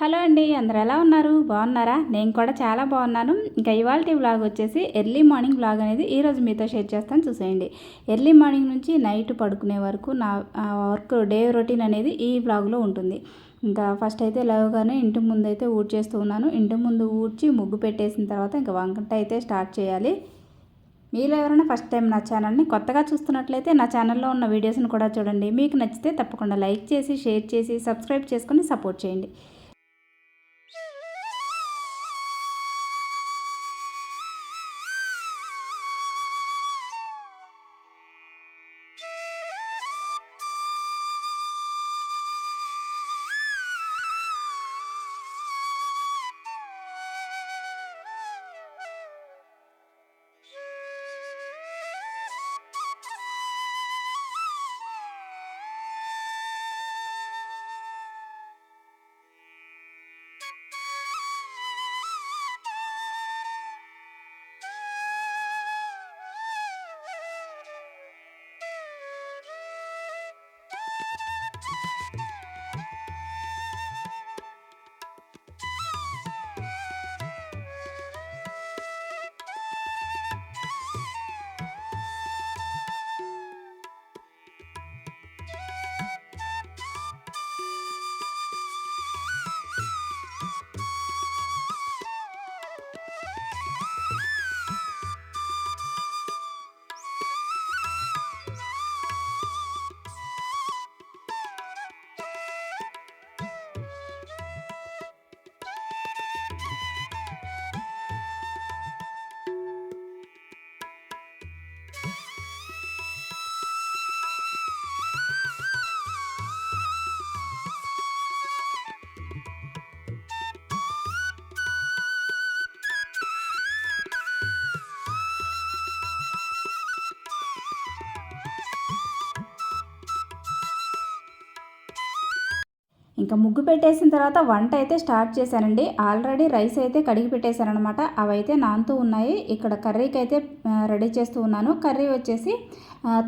Hello అండి అందరు ఎలా ఉన్నారు? బాగున్నారా? నేను కూడా చాలా బాగున్నాను. ఇంకా ఇవాళ వ్లాగ్ వచ్చేసి ఎర్లీ మార్నింగ్ వ్లాగ్ అనేది ఈరోజు మీతో షేర్ చేస్తాను చూసేయండి. ఎర్లీ మార్నింగ్ నుంచి నైట్ పడుకునే వరకు నా వర్క్ డే రొటీన్ అనేది ఈ వ్లాగ్లో ఉంటుంది. ఇంకా ఫస్ట్ అయితే లేవగానే ఇంటి ముందు అయితే ఊడ్చేస్తూ ఉన్నాను. ఇంటి ముందు ఊడ్చి ముగ్గు పెట్టేసిన తర్వాత ఇంకా వంట అయితే స్టార్ట్ చేయాలి. మీరు ఎవరైనా ఫస్ట్ టైం నా ఛానల్ని కొత్తగా చూస్తున్నట్లయితే నా ఛానల్లో ఉన్న వీడియోస్ని కూడా చూడండి. మీకు నచ్చితే తప్పకుండా లైక్ చేసి షేర్ చేసి సబ్స్క్రైబ్ చేసుకొని సపోర్ట్ చేయండి. ఇంకా ముగ్గు పెట్టేసిన తర్వాత వంట అయితే స్టార్ట్ చేశానండి ఆల్రెడీ రైస్ అయితే కడిగి పెట్టేశానమాట అవైతే నానుతూ ఉన్నాయి. ఇక్కడ కర్రీకి అయితే రెడీ చేస్తూ ఉన్నాను. కర్రీ వచ్చేసి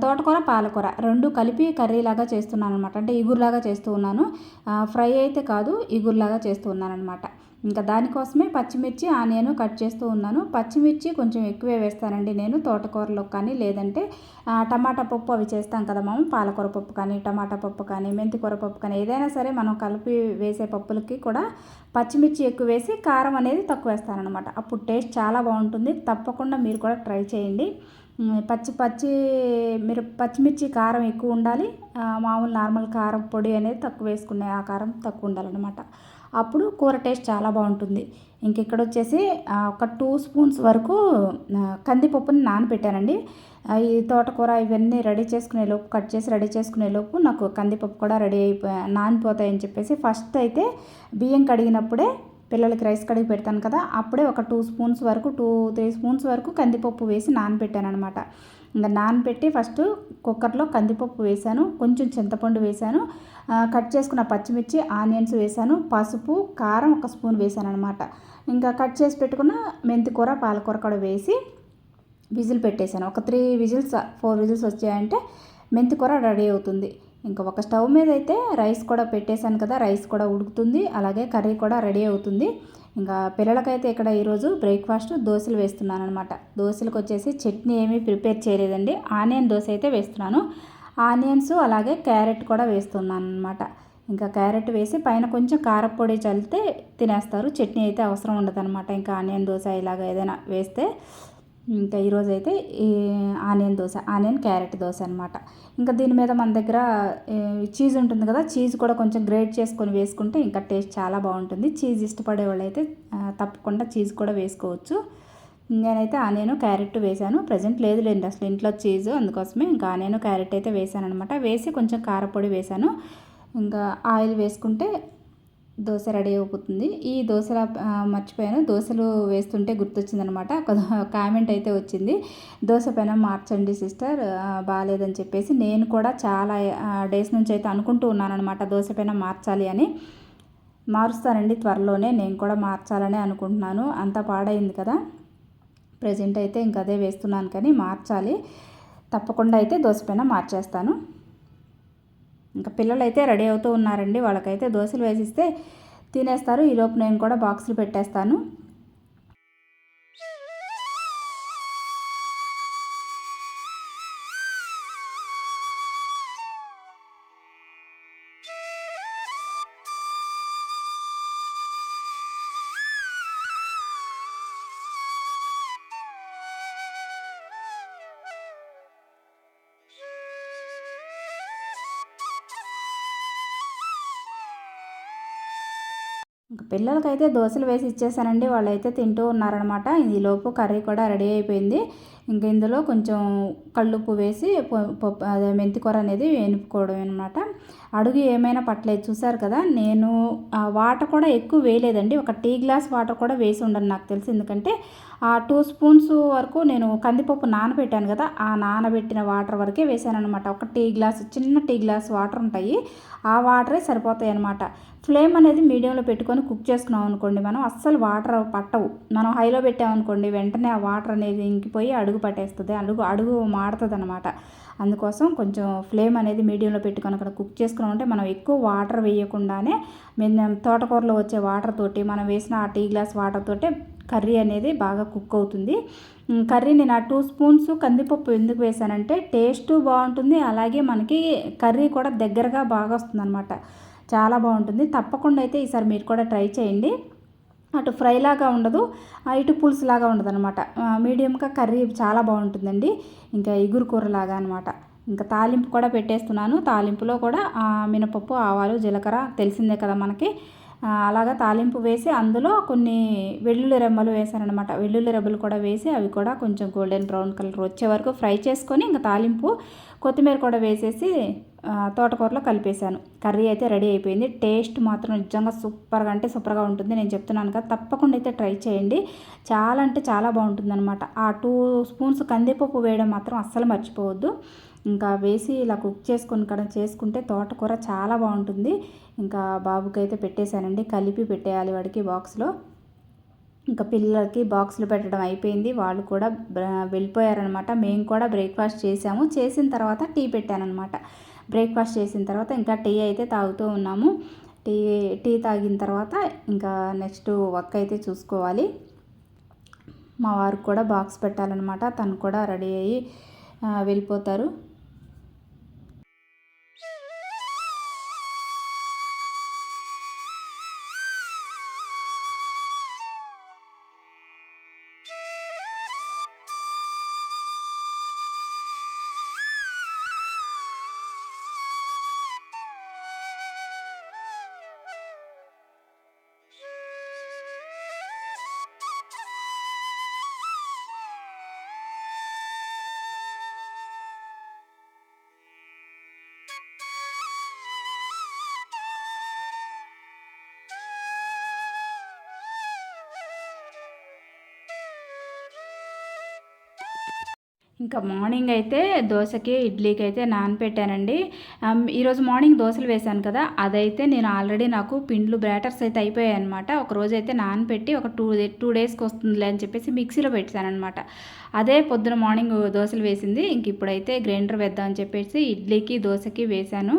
తోటకూర పాలకూర. రెండు కలిపి కర్రీ లాగా చేస్తున్నాను అనమాట అంటే ఇగురులాగా చేస్తూ ఉన్నాను. ఫ్రై అయితే కాదు ఇగురులాగా చేస్తూ ఉన్నాను అనమాట ఇంకా దానికోసమే పచ్చిమిర్చి ఆనియన్ కట్ చేస్తూ ఉన్నాను. పచ్చిమిర్చి కొంచెం ఎక్కువే వేస్తానండి నేను తోటకూరలో కానీ లేదంటే టమాటా పప్పు అవి చేస్తాం కదా మనం పాలకూర పప్పు కానీ టమాటా పప్పు కానీ మెంతికూర పప్పు కానీ ఏదైనా సరే మనం కలిపి వేసే పప్పులకి కూడా పచ్చిమిర్చి ఎక్కువ వేసి కారం అనేది తక్కువ వేస్తానమాట అప్పుడు టేస్ట్ చాలా బాగుంటుంది. తప్పకుండా మీరు కూడా ట్రై చేయండి. పచ్చి పచ్చి మీరు పచ్చిమిర్చి కారం ఎక్కువ ఉండాలి. మామూలు నార్మల్ కారం పొడి అనేది తక్కువ వేసుకునే ఆ కారం తక్కువ ఉండాలన్నమాట. అప్పుడు కూర టేస్ట్ చాలా బాగుంటుంది. ఇంక ఇక్కడ వచ్చేసి ఒక టూ స్పూన్స్ వరకు కందిపప్పుని నానబెట్టానండి ఈ తోటకూర ఇవన్నీ రెడీ చేసుకునే లోపు కట్ చేసి రెడీ చేసుకునే లోపు నాకు కందిపప్పు కూడా రెడీ అయిపోయి నానిపోతాయని చెప్పేసి ఫస్ట్ అయితే బియ్యం కడిగినప్పుడే పిల్లలకి రైస్ కడిగి పెడతాను కదా అప్పుడే ఒక టూ స్పూన్స్ వరకు టూ త్రీ స్పూన్స్ వరకు కందిపప్పు వేసి నానబెట్టాను అనమాట ఇంకా నానబెట్టి ఫస్ట్ కుక్కర్లో కందిపప్పు వేశాను కొంచెం చింతపండు వేశాను కట్ చేసుకున్న పచ్చిమిర్చి ఆనియన్స్ వేశాను పసుపు కారం ఒక స్పూన్ వేశాను అనమాట ఇంకా కట్ చేసి పెట్టుకున్న మెంతికూర పాలకూర కూడా వేసి విజిల్ పెట్టేశాను. ఒక త్రీ విజిల్స్ ఫోర్ విజిల్స్ వచ్చాయంటే మెంతికూర రెడీ అవుతుంది. ఇంకా ఒక స్టవ్ మీద అయితే రైస్ కూడా పెట్టేశాను కదా రైస్ కూడా ఉడుకుతుంది అలాగే కర్రీ కూడా రెడీ అవుతుంది. ఇంకా పిల్లలకైతే ఇక్కడ ఈరోజు బ్రేక్ఫాస్ట్ దోశలు వేస్తున్నాను అనమాట దోశలకు వచ్చేసి చట్నీ ఏమీ ప్రిపేర్ చేయలేదండి. ఆనియన్ దోశ అయితే వేస్తున్నాను. ఆనియన్స్ అలాగే క్యారెట్ కూడా వేస్తున్నాను అనమాట ఇంకా క్యారెట్ వేసి పైన కొంచెం కారపొడి చల్లితే తినేస్తారు. చట్నీ అయితే అవసరం ఉండదు అనమాట ఇంకా ఆనియన్ దోశ ఇలాగ ఏదైనా వేస్తే ఇంకా ఈరోజు అయితే ఈ onion dosa onion carrot dosa అనమాట ఇంకా దీని మీద మన దగ్గర చీజ్ ఉంటుంది కదా చీజ్ కూడా కొంచెం గ్రేట్ చేసుకొని వేసుకుంటే ఇంకా టేస్ట్ చాలా బాగుంటుంది. చీజ్ ఇష్టపడే వాళ్ళు అయితే తప్పకుండా చీజ్ కూడా వేసుకోవచ్చు. నేనైతే ఆనియన్ క్యారెట్ వేసాను ప్రజెంట్ లేదు లేండి అసలు ఇంట్లో చీజ్ అందుకోసమే ఇంకా ఆనియన్ క్యారెట్ అయితే వేసాను అనమాట వేసి కొంచెం కారపొడి వేసాను ఇంకా ఆయిల్ వేసుకుంటే దోశ రెడీ అయిపోతుంది. ఈ దోశల మర్చిపోయాను. దోశలు వేస్తుంటే గుర్తొచ్చిందనమాట. ఒక కామెంట్ అయితే వచ్చింది. దోశ పైన మార్చండి సిస్టర్. బాగాలేదని చెప్పేసి నేను కూడా చాలా డేస్ నుంచి అయితే అనుకుంటూ ఉన్నానమాట దోశ పైన మార్చాలి అని. మారుస్తానండి త్వరలోనే. నేను కూడా మార్చాలని అనుకుంటున్నాను. అంత పాడైంది కదా. ప్రజెంట్ అయితే ఇంక అదే వేస్తున్నాను కానీ మార్చాలి. తప్పకుండా అయితే దోశ పైన మార్చేస్తాను. ఇంకా పిల్లలు అయితే రెడీ అవుతూ ఉన్నారండి. వాళ్ళకైతే దోశలు వేసిస్తే తినేస్తారు. ఈలోపు నేను కూడా బాక్సులు పెట్టేస్తాను. ఇంకా పిల్లలకైతే దోశలు వేసి ఇచ్చేసానండి. వాళ్ళైతే తింటూ ఉన్నారనమాట. ఈలోపు కర్రీ కూడా రెడీ అయిపోయింది. ఇంక ఇందులో కొంచెం కళ్ళుప్పు వేసి పప్పు అదే మెంతికూర అనేది వేనుకోవడం అనమాట. అడుగు ఏమైనా పట్టలేదు. చూసారు కదా నేను వాటర్ కూడా ఎక్కువ వేయలేదండి. ఒక టీ గ్లాస్ వాటర్ కూడా వేసి ఉండను నాకు తెలిసి. ఎందుకంటే ఆ టూ స్పూన్స్ వరకు నేను కందిపప్పు నానబెట్టాను కదా ఆ నానబెట్టిన వాటర్ వరకే వేసాను అనమాట ఒక టీ గ్లాస్ చిన్న టీ గ్లాస్ వాటర్ ఉంటాయి. ఆ వాటరే సరిపోతాయి అనమాట. ఫ్లేమ్ అనేది మీడియంలో పెట్టుకొని కుక్ చేసుకున్నాం అనుకోండి మనం అస్సలు వాటర్ పట్టవు. మనం హైలో పెట్టామనుకోండి వెంటనే ఆ వాటర్ అనేది ఇంకిపోయి అడుగు పట్టేస్తుంది అడుగు అడుగు మాడుతుంది అనమాట అందుకోసం కొంచెం ఫ్లేమ్ అనేది మీడియంలో పెట్టుకొని అక్కడ కుక్ చేసుకున్నామంటే మనం ఎక్కువ వాటర్ వేయకుండానే మేము తోటకూరలో వచ్చే వాటర్ తోటి మనం వేసిన ఆ టీ గ్లాస్ వాటర్ తోటే కర్రీ అనేది బాగా కుక్ అవుతుంది. కర్రీ నేను ఆ టూ స్పూన్స్ కందిపప్పు ఎందుకు వేసానంటే టేస్ట్ బాగుంటుంది అలాగే మనకి కర్రీ కూడా దగ్గరగా బాగా వస్తుంది అనమాట చాలా బాగుంటుంది. తప్పకుండా అయితే ఈసారి మీరు కూడా ట్రై చేయండి. అటు ఫ్రై లాగా ఉండదు ఇటు పులుసు లాగా ఉండదు అనమాట మీడియంగా కర్రీ చాలా బాగుంటుందండి. ఇంకా ఇగురు కూర లాగా అనమాట ఇంకా తాలింపు కూడా పెట్టేస్తున్నాను. తాలింపులో కూడా మినపప్పు ఆవాలు జీలకర్ర తెలిసిందే కదా మనకి. అలాగా తాలింపు వేసి అందులో కొన్ని వెల్లుల్లి రెమ్మలు వేశారనమాట వెల్లుల్లి రెబ్బలు కూడా వేసి అవి కూడా కొంచెం గోల్డెన్ బ్రౌన్ కలర్ వచ్చే వరకు ఫ్రై చేసుకొని ఇంకా తాలింపు కొత్తిమీర కూడా వేసేసి తోటకూరలో కలిపేశాను. కర్రీ అయితే రెడీ అయిపోయింది. టేస్ట్ మాత్రం నిజంగా సూపర్గా అంటే సూపర్గా ఉంటుంది. నేను చెప్తున్నాను కదా తప్పకుండా అయితే ట్రై చేయండి. చాలా అంటే చాలా బాగుంటుంది అనమాట ఆ టూ స్పూన్స్ కందిపప్పు వేయడం మాత్రం అస్సలు మర్చిపోవద్దు. ఇంకా వేసి ఇలా కుక్ చేసుకొని కదా చేసుకుంటే తోటకూర చాలా బాగుంటుంది. ఇంకా బాబుకి అయితే పెట్టేశానండి. కలిపి పెట్టేయాలి వాడికి బాక్స్లో. ఇంకా పిల్లలకి బాక్సులు పెట్టడం అయిపోయింది. వాళ్ళు కూడా వెళ్ళిపోయారనమాట మేము కూడా బ్రేక్ఫాస్ట్ చేసాము. చేసిన తర్వాత టీ పెట్టానమాట బ్రేక్ఫాస్ట్ చేసిన తర్వాత ఇంకా టీ అయితే తాగుతూ ఉన్నాము. టీ టీ తాగిన తర్వాత ఇంకా నెక్స్ట్ వర్క్ అయితే చూసుకోవాలి. మా వారికి కూడా బాక్స్ పెట్టాలన్నమాట. తను కూడా రెడీ అయ్యి వెళ్ళిపోతారు. ఇంకా మార్నింగ్ అయితే దోశకి ఇడ్లీకి అయితే నానపెట్టానండి ఈరోజు మార్నింగ్ దోశలు వేశాను కదా అదైతే నేను ఆల్రెడీ నాకు పిండ్లు బ్రాటర్స్ అయితే అయిపోయాయి అనమాట ఒక రోజు అయితే నానపెట్టి ఒక టూ టూ డేస్కి వస్తుందిలే అని చెప్పేసి మిక్సీలో పెట్టానమాట అదే పొద్దున మార్నింగ్ దోశలు వేసింది ఇంక ఇప్పుడైతే గ్రైండర్ వేద్దామని చెప్పేసి ఇడ్లీకి దోశకి వేశాను.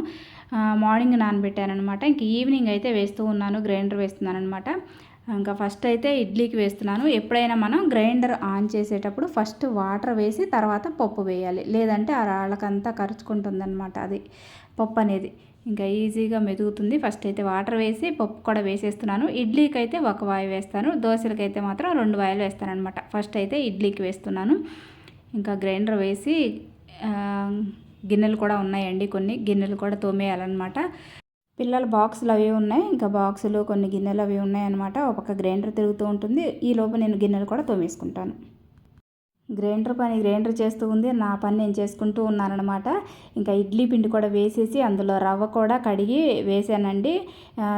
మార్నింగ్ నానబెట్టాను అనమాట ఇంక ఈవినింగ్ అయితే వేస్తూ ఉన్నాను గ్రైండర్ వేస్తున్నాను అనమాట ఇంకా ఫస్ట్ అయితే ఇడ్లీకి వేస్తున్నాను. ఎప్పుడైనా మనం గ్రైండర్ ఆన్ చేసేటప్పుడు ఫస్ట్ వాటర్ వేసి తర్వాత పప్పు వేయాలి. లేదంటే ఆ రాళ్ళకంతా కరుచుకుంటుంది అనమాట అది పప్పు అనేది. ఇంకా ఈజీగా మెదుగుతుంది. ఫస్ట్ అయితే వాటర్ వేసి పప్పు కూడా వేసేస్తున్నాను. ఇడ్లీకి అయితే ఒక వాయి వేస్తాను. దోశలకైతే మాత్రం రెండు వాయిలు వేస్తానమాట ఫస్ట్ అయితే ఇడ్లీకి వేస్తున్నాను. ఇంకా గ్రైండర్ వేసి గిన్నెలు కూడా ఉన్నాయండి కొన్ని. గిన్నెలు కూడా తోమేయాలన్నమాట. పిల్లల బాక్సులు అవి ఉన్నాయి. ఇంకా బాక్సులు కొన్ని గిన్నెలు అవి ఉన్నాయన్నమాట ఒక పక్క గ్రైండర్ తిరుగుతూ ఉంటుంది. ఈ నేను గిన్నెలు కూడా తోమేసుకుంటాను. గ్రైండర్ పని గ్రైండర్ చేస్తూ ఉంది. నా పని నేను చేసుకుంటూ ఉన్నానమాట ఇంకా ఇడ్లీ పిండి కూడా వేసేసి అందులో రవ్వ కూడా కడిగి వేసానండి.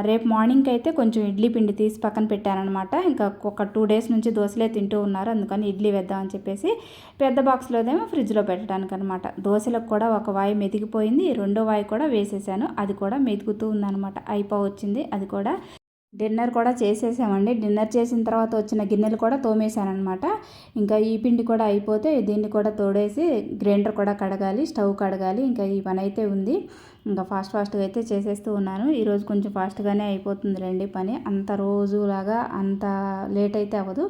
రేపు మార్నింగ్ అయితే కొంచెం ఇడ్లీ పిండి తీసి పక్కన పెట్టానమాట ఇంకా ఒక టూ డేస్ నుంచి దోశలే తింటూ ఉన్నారు. అందుకని ఇడ్లీ వేద్దామని చెప్పేసి పెద్ద బాక్స్లోదేమో ఫ్రిడ్జ్లో పెట్టడానికి అనమాట దోశలకు కూడా ఒక వాయి మెదిగిపోయింది రెండో వాయి కూడా వేసేసాను. అది కూడా మెతుకుతూ ఉందనమాట అయిపో వచ్చింది అది కూడా డిన్నర్ కూడా చేసేసామండి. డిన్నర్ చేసిన తర్వాత వచ్చిన గిన్నెలు కూడా తోమేశానమాట ఇంకా ఈ పిండి కూడా అయిపోతే దీన్ని కూడా తోడేసి గ్రైండర్ కూడా కడగాలి స్టవ్ కడగాలి. ఇంకా ఈ పని అయితే ఉంది. ఇంకా ఫాస్ట్ ఫాస్ట్గా అయితే చేసేస్తూ ఉన్నాను. ఈరోజు కొంచెం ఫాస్ట్గానే అయిపోతుంది రండి పని. అంత రోజులాగా అంత లేట్ అయితే అవ్వదు.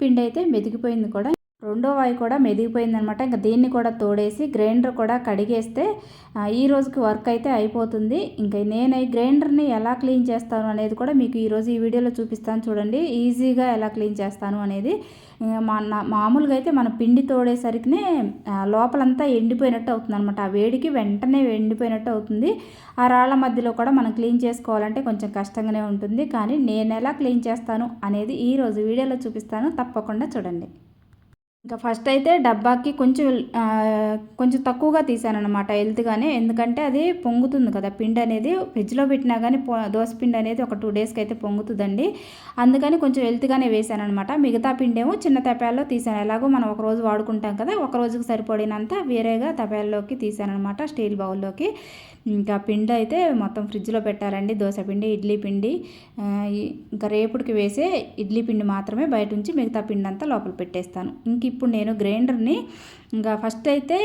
పిండి అయితే మెతికిపోయింది కూడా. రెండో వాయి కూడా మెదిగిపోయిందనమాట. ఇంకా దీన్ని కూడా తోడేసి గ్రైండర్ కూడా కడిగేస్తే ఈ రోజుకి వర్క్ అయితే అయిపోతుంది. ఇంకా నేను ఈ గ్రైండర్ని ఎలా క్లీన్ చేస్తాను అనేది కూడా మీకు ఈరోజు ఈ వీడియోలో చూపిస్తాను చూడండి. ఈజీగా ఎలా క్లీన్ చేస్తాను అనేది. మామూలుగా అయితే మన పిండి తోడేసరికినే లోపలంతా ఎండిపోయినట్టు అవుతుంది అనమాట ఆ వేడికి వెంటనే ఎండిపోయినట్టు అవుతుంది. ఆ రాళ్ళ మధ్యలో కూడా మనం క్లీన్ చేసుకోవాలంటే కొంచెం కష్టంగానే ఉంటుంది. కానీ నేను ఎలా క్లీన్ చేస్తాను అనేది ఈరోజు వీడియోలో చూపిస్తాను. తప్పకుండా చూడండి. ఇంకా ఫస్ట్ అయితే డబ్బాకి కొంచెం కొంచెం తక్కువగా తీసానమాట హెల్త్గానే ఎందుకంటే అది పొంగుతుంది కదా పిండి అనేది ఫ్రిడ్జ్లో పెట్టినా కానీ దోశ పిండి అనేది ఒక టూ డేస్కి అయితే పొంగుతుందండి. అందుకని కొంచెం హెల్త్గానే వేసానమాట మిగతా పిండి ఏమో చిన్న తపాల్లో తీసాను. ఎలాగో మనం ఒక రోజు వాడుకుంటాం కదా ఒక రోజుకి సరిపడినంత వేరేగా తపాల్లోకి తీసానమాట స్టీల్ బౌల్లోకి ఇంకా పిండి అయితే మొత్తం ఫ్రిడ్జ్లో పెట్టారండి. దోశ పిండి ఇడ్లీ పిండి ఇంకా రేపుడికి వేసే ఇడ్లీ పిండి మాత్రమే బయట నుంచి మిగతా పిండి అంతా లోపల పెట్టేస్తాను. ఇంక ఇప్పుడు నేను గ్రైండర్ని ఇంకా ఫస్ట్ అయితే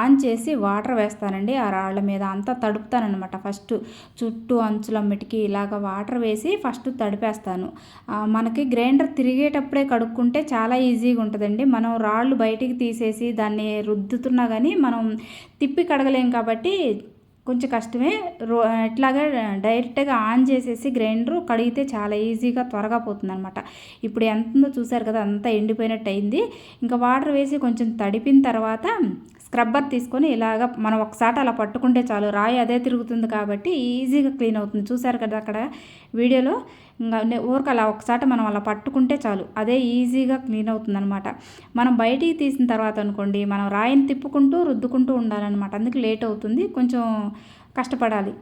ఆన్ చేసి వాటర్ వేస్తానండి. ఆ రాళ్ళ మీద అంతా తడుపుతానమాట ఫస్ట్ చుట్టూ అంచులమ్మటికి ఇలాగ వాటర్ వేసి ఫస్ట్ తడిపేస్తాను. మనకి గ్రైండర్ తిరిగేటప్పుడే కడుక్కుంటే చాలా ఈజీగా ఉంటుందండి. మనం రాళ్ళు బయటికి తీసేసి దాన్ని రుద్దుతున్నా కానీ మనం తిప్పి కడగలేం కాబట్టి కొంచెం కష్టమే. రో ఇట్లాగా డైరెక్ట్గా ఆన్ చేసేసి గ్రైండర్ కడిగితే చాలా ఈజీగా త్వరగా పోతుంది అనమాట ఇప్పుడు ఎంత ఉందో చూసారు కదా అంతా ఎండిపోయినట్టు అయింది ఇంకా వాటర్ వేసి కొంచెం తడిపిన తర్వాత స్క్రబ్బర్ తీసుకొని ఇలాగ మనం ఒకసారి అలా పట్టుకుంటే చాలు రాయి అదే తిరుగుతుంది కాబట్టి ఈజీగా క్లీన్ అవుతుంది. చూసారు కదా అక్కడ వీడియోలో? ఇంకా ఊరికి అలా ఒకసారి మనం అలా పట్టుకుంటే చాలు అదే ఈజీగా క్లీన్ అవుతుంది అనమాట మనం బయటికి తీసిన తర్వాత అనుకోండి మనం రాయిని తిప్పుకుంటూ రుద్దుకుంటూ ఉండాలన్నమాట. అందుకు లేట్ అవుతుంది కొంచెం కష్టపడాలి.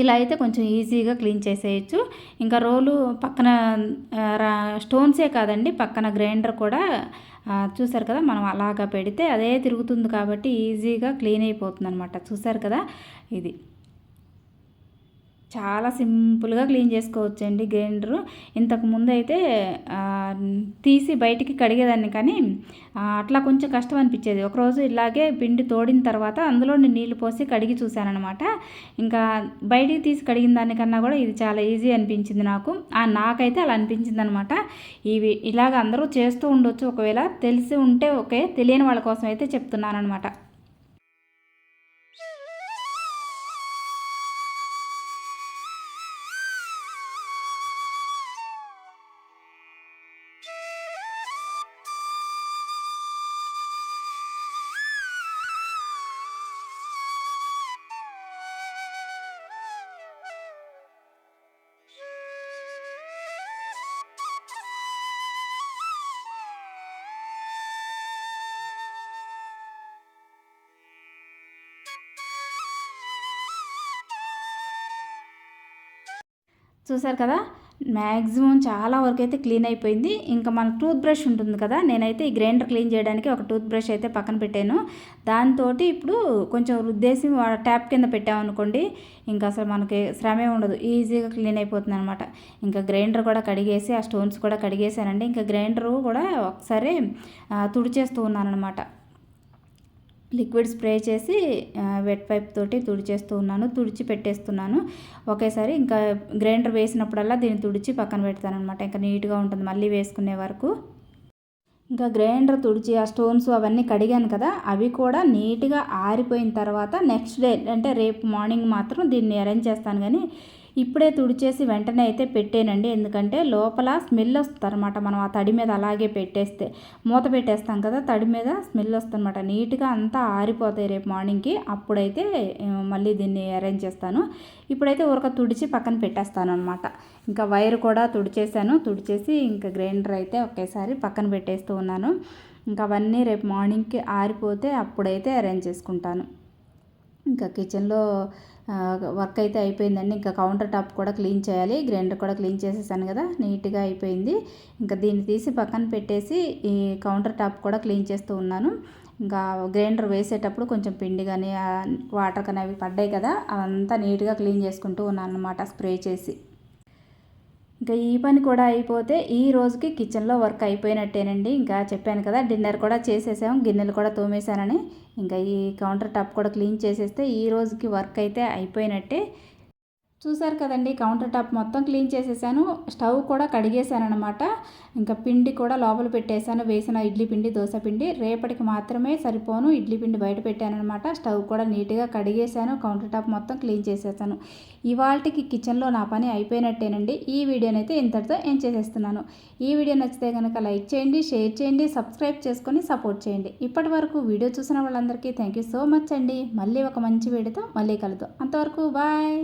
ఇలా అయితే కొంచెం ఈజీగా క్లీన్ చేసేయచ్చు. ఇంకా రోలు పక్కన స్టోన్సే కాదండి పక్కన గ్రైండర్ కూడా చూసారు కదా మనం అలాగా పెడితే అదే తిరుగుతుంది కాబట్టి ఈజీగా క్లీన్ అయిపోతుంది అనమాట చూసారు కదా ఇది. చాలా సింపుల్గా క్లీన్ చేసుకోవచ్చు అండి గ్రైండరు ఇంతకుముందు అయితే తీసి బయటికి కడిగేదాన్ని కానీ అట్లా కొంచెం కష్టం అనిపించేది. ఒకరోజు ఇలాగే పిండి తోడిన తర్వాత అందులో నీళ్ళు నీళ్ళు పోసి కడిగి చూశానమాట ఇంకా బయటికి తీసి కడిగిన దానికన్నా కూడా ఇది చాలా ఈజీ అనిపించింది నాకు. నాకైతే అలా అనిపించింది అనమాట ఇవి ఇలాగ అందరూ చేస్తూ ఉండొచ్చు. ఒకవేళ తెలిసి ఉంటే ఓకే తెలియని వాళ్ళ కోసం అయితే చెప్తున్నాను అనమాట చూసారు కదా? మ్యాక్సిమం చాలా వరకు అయితే క్లీన్ అయిపోయింది. ఇంకా మన టూత్ బ్రష్ ఉంటుంది కదా? నేనైతే ఈ గ్రైండర్ క్లీన్ చేయడానికి ఒక టూత్ బ్రష్ అయితే పక్కన పెట్టాను. దాంతో ఇప్పుడు కొంచెం రుద్దేసి ట్యాప్ కింద పెట్టామనుకోండి ఇంకా అసలు మనకి శ్రమే ఉండదు. ఈజీగా క్లీన్ అయిపోతుంది అనమాట ఇంకా గ్రైండర్ కూడా కడిగేసి ఆ స్టోన్స్ కూడా కడిగేసానండి ఇంకా గ్రైండర్ కూడా ఒకసారి తుడిచేస్తూ ఉన్నాను అనమాట లిక్విడ్ స్ప్రే చేసి వెట్ పైప్ తోటి తుడిచేస్తూ ఉన్నాను. తుడిచి పెట్టేస్తున్నాను. ఒకేసారి ఇంకా గ్రైండర్ వేసినప్పుడల్లా దీన్ని తుడిచి పక్కన పెడతాను అనమాట ఇంకా నీట్గా ఉంటుంది మళ్ళీ వేసుకునే వరకు. ఇంకా గ్రైండర్ తుడిచి ఆ స్టోన్స్ అవన్నీ కడిగాను కదా అవి కూడా నీట్గా ఆరిపోయిన తర్వాత నెక్స్ట్ డే అంటే రేపు మార్నింగ్ మాత్రం దీన్ని అరేంజ్ చేస్తాను. కానీ ఇప్పుడే తుడిచేసి వెంటనే అయితే పెట్టానండి. ఎందుకంటే లోపల స్మెల్ వస్తుంది అనమాట మనం ఆ తడి మీద అలాగే పెట్టేస్తే మూత పెట్టేస్తాం కదా తడి మీద స్మెల్ వస్తుందన్నమాట. నీట్గా అంతా ఆరిపోతాయి రేపు మార్నింగ్కి. అప్పుడైతే మళ్ళీ దీన్ని అరేంజ్ చేస్తాను. ఇప్పుడైతే ఉరక తుడిచి పక్కన పెట్టేస్తాను అనమాట ఇంకా వైర్ కూడా తుడిచేసాను తుడిచేసి ఇంకా గ్రైండర్ అయితే ఒకేసారి పక్కన పెట్టేస్తూ ఉన్నాను. ఇంకా అవన్నీ రేపు మార్నింగ్కి ఆరిపోతే అప్పుడైతే అరేంజ్ చేసుకుంటాను. ఇంకా కిచెన్లో వర్క్ అయితే అయిపోయిందండి. ఇంకా కౌంటర్ టాప్ కూడా క్లీన్ చేయాలి. గ్రైండర్ కూడా క్లీన్ చేసేసాను కదా నీట్గా అయిపోయింది. ఇంకా దీన్ని తీసి పక్కన పెట్టేసి ఈ కౌంటర్ టాప్ కూడా క్లీన్ చేస్తూ ఉన్నాను. ఇంకా గ్రైండర్ వేసేటప్పుడు కొంచెం పిండి కానీ వాటర్ కానీ అవి పడ్డాయి కదా అవంతా నీట్గా క్లీన్ చేసుకుంటూ ఉన్నాను అనమాట స్ప్రే చేసి. ఇంకా ఈ పని కూడా అయిపోతే ఈ రోజుకి కిచెన్లో వర్క్ అయిపోయినట్టేనండి. ఇంకా చెప్పాను కదా డిన్నర్ కూడా చేసేసాం గిన్నెలు కూడా తోమేశానని. ఇంకా ఈ కౌంటర్ టాప్ కూడా క్లీన్ చేసేస్తే ఈ రోజుకి వర్క్ అయితే అయిపోయినట్టే. చూసారు కదండి కౌంటర్ టాప్ మొత్తం క్లీన్ చేసేసాను. స్టవ్ కూడా కడిగేసాను అనమాట ఇంకా పిండి కూడా లోపల పెట్టేశాను. వేసిన ఇడ్లీ పిండి దోశ పిండి. రేపటికి మాత్రమే సరిపోను. ఇడ్లీ పిండి బయట పెట్టాను అనమాట స్టవ్ కూడా నీట్గా కడిగేశాను. కౌంటర్ టాప్ మొత్తం క్లీన్ చేసేసాను. ఇవాళకి కిచెన్లో నా పని అయిపోయినట్టేనండి. ఈ వీడియోనైతే ఇంతటితో ఏం చేసేస్తున్నాను. ఈ వీడియో నచ్చితే కనుక లైక్ చేయండి షేర్ చేయండి సబ్స్క్రైబ్ చేసుకొని సపోర్ట్ చేయండి. ఇప్పటి వరకు వీడియో చూసిన వాళ్ళందరికీ థ్యాంక్ యూ సో మచ్ అండి. మళ్ళీ ఒక మంచి వీడియోతో మళ్ళీ కలుద్దాం. అంతవరకు బాయ్